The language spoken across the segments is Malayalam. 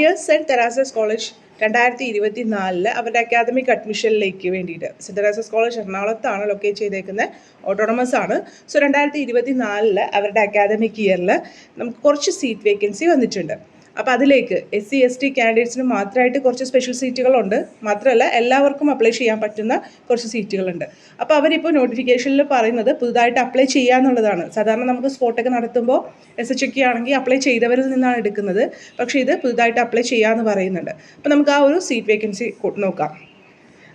ഡിയർ സെന്റ് തെരാസസ് കോളേജ് രണ്ടായിരത്തി ഇരുപത്തി നാലിൽ അവരുടെ അക്കാദമിക് അഡ്മിഷനിലേക്ക് വേണ്ടിയിട്ട് സെന്റ് തെരാസസ് കോളേജ് എറണാകുളത്താണ് ലൊക്കേറ്റ് ചെയ്തേക്കുന്നത് ഓട്ടോണമസ് ആണ്. സോ രണ്ടായിരത്തി ഇരുപത്തി നാലിൽ അവരുടെ അക്കാദമിക് ഇയറിൽ നമുക്ക് കുറച്ച് സീറ്റ് വേക്കൻസി വന്നിട്ടുണ്ട്. അപ്പോൾ അതിലേക്ക് എസ് സി എസ് ടി കാൻഡിഡേറ്റ്സിന് മാത്രമായിട്ട് കുറച്ച് സ്പെഷ്യൽ സീറ്റുകളുണ്ട് മാത്രമല്ല എല്ലാവർക്കും അപ്ലൈ ചെയ്യാൻ പറ്റുന്ന കുറച്ച് സീറ്റുകളുണ്ട് അപ്പോൾ അവരിപ്പോൾ നോട്ടിഫിക്കേഷനിൽ പറയുന്നത് പുതുതായിട്ട് അപ്ലൈ ചെയ്യുക എന്നുള്ളതാണ്. സാധാരണ നമുക്ക് സ്പോട്ടൊക്കെ നടത്തുമ്പോൾ എസ് എച്ച് ഒക്കെ ആണെങ്കിൽ അപ്ലൈ ചെയ്തവരിൽ നിന്നാണ് എടുക്കുന്നത്. പക്ഷേ ഇത് പുതുതായിട്ട് അപ്ലൈ ചെയ്യാമെന്ന് പറയുന്നുണ്ട്. അപ്പോൾ നമുക്ക് ആ ഒരു സീറ്റ് വേക്കൻസി നോക്കാം.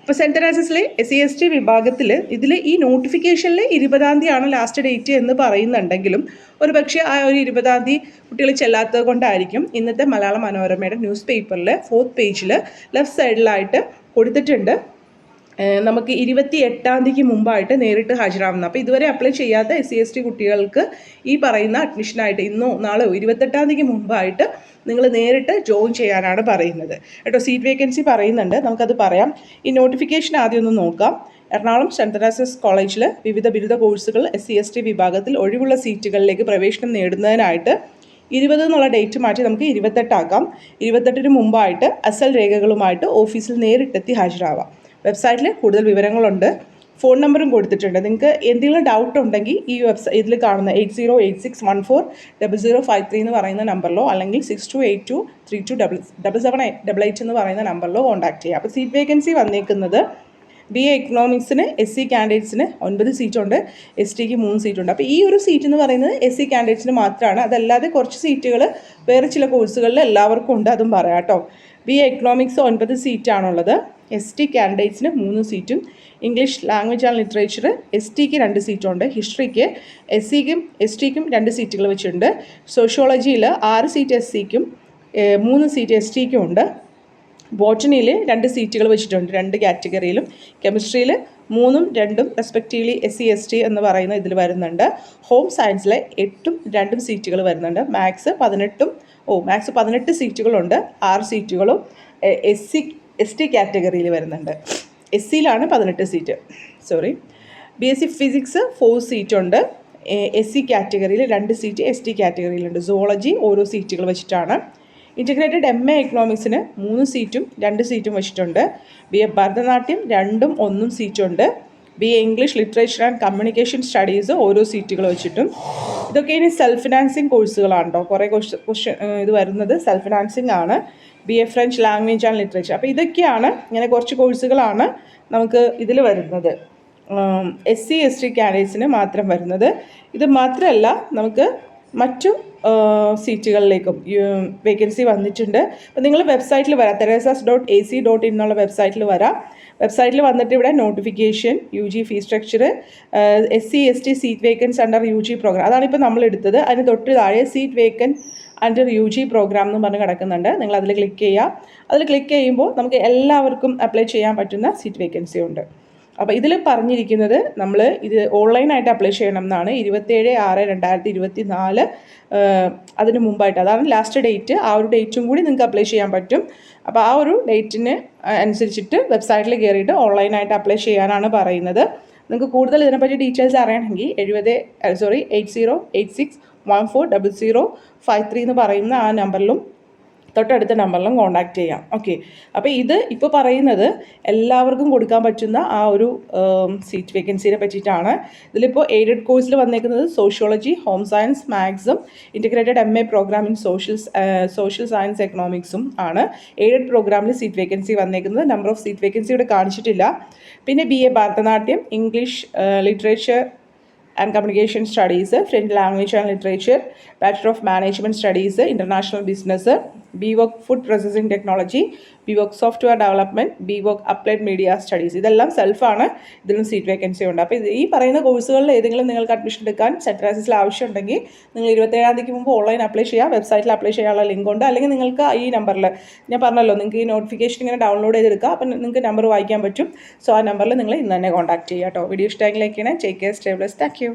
അപ്പോൾ സെന്റ് ആസസിലെ എസ് സി എസ് ടി വിഭാഗത്തിൽ ഇതിൽ ഈ നോട്ടിഫിക്കേഷനിൽ ഇരുപതാം തീയതിയാണ് ലാസ്റ്റ് ഡേറ്റ് എന്ന് പറയുന്നുണ്ടെങ്കിലും ഒരു പക്ഷേ ആ ഒരു ഇരുപതാം തീയതി കുട്ടികൾ ചെല്ലാത്തത് കൊണ്ടായിരിക്കും ഇന്നത്തെ മലയാള മനോരമയുടെ ന്യൂസ് പേപ്പറിൽ ഫോർത്ത് പേജിൽ ലെഫ്റ്റ് സൈഡിലായിട്ട് കൊടുത്തിട്ടുണ്ട്. നമുക്ക് ഇരുപത്തി എട്ടാം തീയതിക്ക് മുമ്പായിട്ട് നേരിട്ട് ഹാജരാവുന്നത് അപ്പോൾ ഇതുവരെ അപ്ലൈ ചെയ്യാത്ത എസ് സി എസ് ടി കുട്ടികൾക്ക് ഈ പറയുന്ന അഡ്മിഷനായിട്ട് ഇന്നോ നാളെയോ ഇരുപത്തെട്ടാം തീയതിക്ക് മുമ്പായിട്ട് നിങ്ങൾ നേരിട്ട് ജോയിൻ ചെയ്യാനാണ് പറയുന്നത്. കേട്ടോ സീറ്റ് വേക്കൻസി പറയുന്നുണ്ട്. നമുക്കത് പറയാം. ഈ നോട്ടിഫിക്കേഷൻ ആദ്യം ഒന്ന് നോക്കാം. എറണാകുളം സെന്റ് തെരേസസ് കോളേജിൽ വിവിധ ബിരുദ കോഴ്സുകൾ എസ് സി എസ് ടി വിഭാഗത്തിൽ ഒഴിവുള്ള സീറ്റുകളിലേക്ക് പ്രവേശനം നേടുന്നതിനായിട്ട് ഇരുപത് എന്നുള്ള ഡേറ്റ് മാറ്റി നമുക്ക് ഇരുപത്തെട്ടാക്കാം ഇരുപത്തെട്ടിന് മുമ്പായിട്ട് അസൽ രേഖകളുമായിട്ട് ഓഫീസിൽ നേരിട്ടെത്തി ഹാജരാവാം. വെബ്സൈറ്റിൽ കൂടുതൽ വിവരങ്ങളുണ്ട്. ഫോൺ നമ്പറും കൊടുത്തിട്ടുണ്ട്. നിങ്ങൾക്ക് എന്തെങ്കിലും ഡൗട്ട് ഉണ്ടെങ്കിൽ ഈ വെബ്സൈറ്റ് ഇതിൽ കാണുന്ന eight zero eight six one four double zero five three എന്ന് പറയുന്ന നമ്പറിലോ അല്ലെങ്കിൽ six two eight two three two double double seven double eight എന്ന് പറയുന്ന നമ്പറിലോ കോൺടാക്ട് ചെയ്യുക അപ്പോൾ സീറ്റ് വേക്കൻസി വന്നേക്കുന്നത് ബി എ എക്കണോമിക്സിന് എസ് സി കാൻഡിഡേറ്റ്സിന് ഒൻപത് സീറ്റുണ്ട് എസ് ടിക്ക് മൂന്ന് സീറ്റുണ്ട് അപ്പോൾ ഈ ഒരു സീറ്റ് എന്ന് പറയുന്നത് എസ് സി കാൻഡിഡേറ്റ്സിന് മാത്രമാണ്. അതല്ലാതെ കുറച്ച് സീറ്റുകൾ വേറെ ചില കോഴ്സുകളിൽ എല്ലാവർക്കും ഉണ്ട്. അതും പറയാം കേട്ടോ. ബി എ എക്കണോമിക്സ് ഒൻപത് സീറ്റാണുള്ളത് എസ് ടി കാൻഡിഡേറ്റ്സിന് മൂന്ന് സീറ്റും English language and literature S tick രണ്ട് സീറ്റുണ്ട്. ഹിസ്റ്ററിക്ക് എസ് സിക്കും എസ് ടിക്കും രണ്ട് സീറ്റുകൾ വെച്ചിട്ടുണ്ട്. സോഷ്യോളജിയിൽ ആറ് സീറ്റ് എസ് സിക്കും മൂന്ന് സീറ്റ് എസ് ടിക്കും ഉണ്ട്. ബോട്ടണിയിൽ രണ്ട് സീറ്റുകൾ വെച്ചിട്ടുണ്ട് രണ്ട് കാറ്റഗറിയിലും. കെമിസ്ട്രിയിൽ മൂന്നും രണ്ടും respectively S C S T എന്ന് പറയുന്ന ഇതിൽ വരുന്നുണ്ട്. ഹോം സയൻസിലെ എട്ടും രണ്ടും സീറ്റുകൾ വരുന്നുണ്ട്. മാത്സ് പതിനെട്ടും ഓ മാത്സ് പതിനെട്ട് സീറ്റുകളുണ്ട്. ആറ് സീറ്റുകളും എസ് സി എസ് ടി കാറ്റഗറിയിൽ വരുന്നുണ്ട്. എസ് സിയിലാണ് പതിനെട്ട് seat sorry B S C physics four സീറ്റുണ്ട് S C കാറ്റഗറിയിൽ രണ്ട് സീറ്റ് എസ് ടി കാറ്റഗറിയിലുണ്ട് സോളജി ഓരോ സീറ്റുകൾ വെച്ചിട്ടാണ്. ഇന്റഗ്രേറ്റഡ് എം എ എക്കണോമിക്സിന് മൂന്ന് സീറ്റും രണ്ട് സീറ്റും വെച്ചിട്ടുണ്ട്. ബി എ ഭരതനാട്യം രണ്ടും ഒന്നും സീറ്റുണ്ട് B A English literature and communication studies ഓരോ സീറ്റുകൾ വെച്ചിട്ടും. ഇതൊക്കെ ഇനി സെൽഫ് ഫിനാൻസിങ് കോഴ്സുകളാണോ കുറേ ക്വസ്റ്റ്യൻ ഇത് വരുന്നത് സെൽഫ് ഫിനാൻസിങ് ആണ്. B A French language and literature അപ്പോൾ ഇതൊക്കെയാണ് ഇങ്ങനെ കുറച്ച് കോഴ്സുകളാണ് നമുക്ക് ഇതിൽ വരുന്നത്. എസ് സി എസ് ടി കാൻഡിഡേറ്റ്സിന് മാത്രം വരുന്നത്. ഇത് മാത്രമല്ല നമുക്ക് മറ്റു സീറ്റുകളിലേക്കും വേക്കൻസി വന്നിട്ടുണ്ട്. അപ്പോൾ നിങ്ങൾ വെബ്സൈറ്റിൽ വരാം. Teresa's dot A C dot in എന്നുള്ള വെബ്സൈറ്റിൽ വരാം. വെബ്സൈറ്റിൽ വന്നിട്ട് ഇവിടെ notification U G fee structure S C S T seat vacancies under U G program അതാണിപ്പോൾ നമ്മൾ എടുത്തത്. അതിന് തൊട്ട് താഴെ seat vacancy under U G program എന്ന് പറഞ്ഞ് കിടക്കുന്നുണ്ട്. നിങ്ങൾ അതിൽ ക്ലിക്ക് ചെയ്യുക അതിൽ ക്ലിക്ക് ചെയ്യുമ്പോൾ നമുക്ക് എല്ലാവർക്കും അപ്ലൈ ചെയ്യാൻ പറ്റുന്ന സീറ്റ് വേക്കൻസി ഉണ്ട്. അപ്പോൾ ഇതിൽ പറഞ്ഞിരിക്കുന്നത് നമ്മൾ ഇത് ഓൺലൈനായിട്ട് അപ്ലൈ ചെയ്യണം എന്നാണ് ഇരുപത്തേഴ് ആറ് രണ്ടായിരത്തി ഇരുപത്തി നാല് അതിന് മുമ്പായിട്ട്. അതാണ് ലാസ്റ്റ് ഡേറ്റ്. ആ ഒരു ഡേറ്റും കൂടി നിങ്ങൾക്ക് അപ്ലൈ ചെയ്യാൻ പറ്റും. അപ്പോൾ ആ ഒരു ഡേറ്റിന് അനുസരിച്ചിട്ട് വെബ്സൈറ്റിൽ കയറിയിട്ട് ഓൺലൈനായിട്ട് അപ്ലൈ ചെയ്യാനാണ് പറയുന്നത്. നിങ്ങൾക്ക് കൂടുതൽ ഇതിനെപ്പറ്റി ഡീറ്റെയിൽസ് അറിയണമെങ്കിൽ എഴുപത് sorry eight zero eight six one four double zero five three എന്ന് പറയുന്ന ആ നമ്പറിലും തൊട്ടടുത്ത നമ്പറിലും കോൺടാക്റ്റ് ചെയ്യാം. ഓക്കെ അപ്പോൾ ഇത് ഇപ്പോൾ പറയുന്നത് എല്ലാവർക്കും കൊടുക്കാൻ പറ്റുന്ന ആ ഒരു സീറ്റ് വേക്കൻസിനെ പറ്റിയിട്ടാണ്. ഇതിലിപ്പോൾ എയ്ഡഡ് കോഴ്സിൽ വന്നേക്കുന്നത് sociology home science മാത്സും integrated M A program in social social science എക്കണോമിക്സും ആണ്. എയ്ഡഡ് പ്രോഗ്രാമിൽ സീറ്റ് വേക്കൻസി വന്നേക്കുന്നത്. നമ്പർ ഓഫ് സീറ്റ് വേക്കൻസി ഇവിടെ കാണിച്ചിട്ടില്ല. പിന്നെ B A Bharatanatyam English literature and communication studies French language and literature bachelor of management studies international business B voc food processing technology B voc software development B voc applied media studies ഇതെല്ലാം സെൽഫാണ് ഇതിലും സീറ്റ് വേക്കൻസി ഉണ്ട്. അപ്പോൾ ഈ പറയുന്ന കോഴ്സുകളിൽ ഏതെങ്കിലും നിങ്ങൾക്ക് അഡ്മിഷൻ എടുക്കാൻ സെൻട്രാസിൽ ആവശ്യമുണ്ടെങ്കിൽ നിങ്ങൾ ഇരുപത്തേഴാം തീയതിക്ക് മുമ്പ് ഓൺലൈൻ അപ്ലൈ ചെയ്യുക വെബ്സൈറ്റിൽ അപ്ലൈ ചെയ്യാനുള്ള ലിങ്ക് ഉണ്ട്. അല്ലെങ്കിൽ നിങ്ങൾക്ക് ഈ നമ്പറിൽ ഞാൻ പറഞ്ഞല്ലോ നിങ്ങൾക്ക് ഈ നോട്ടിഫിക്കേഷൻ ഇങ്ങനെ ഡൗൺലോഡ് ചെയ്തെടുക്കുക അപ്പം നിങ്ങൾക്ക് നമ്പർ വായിക്കാൻ പറ്റും. സോ ആ നമ്പറിൽ നിങ്ങൾ ഇന്ന് തന്നെ കോൺടാക്ട് ചെയ്യുക കേട്ടോ video ഇഷ്ടമെങ്കിലേക്കാണ് check care stables thank you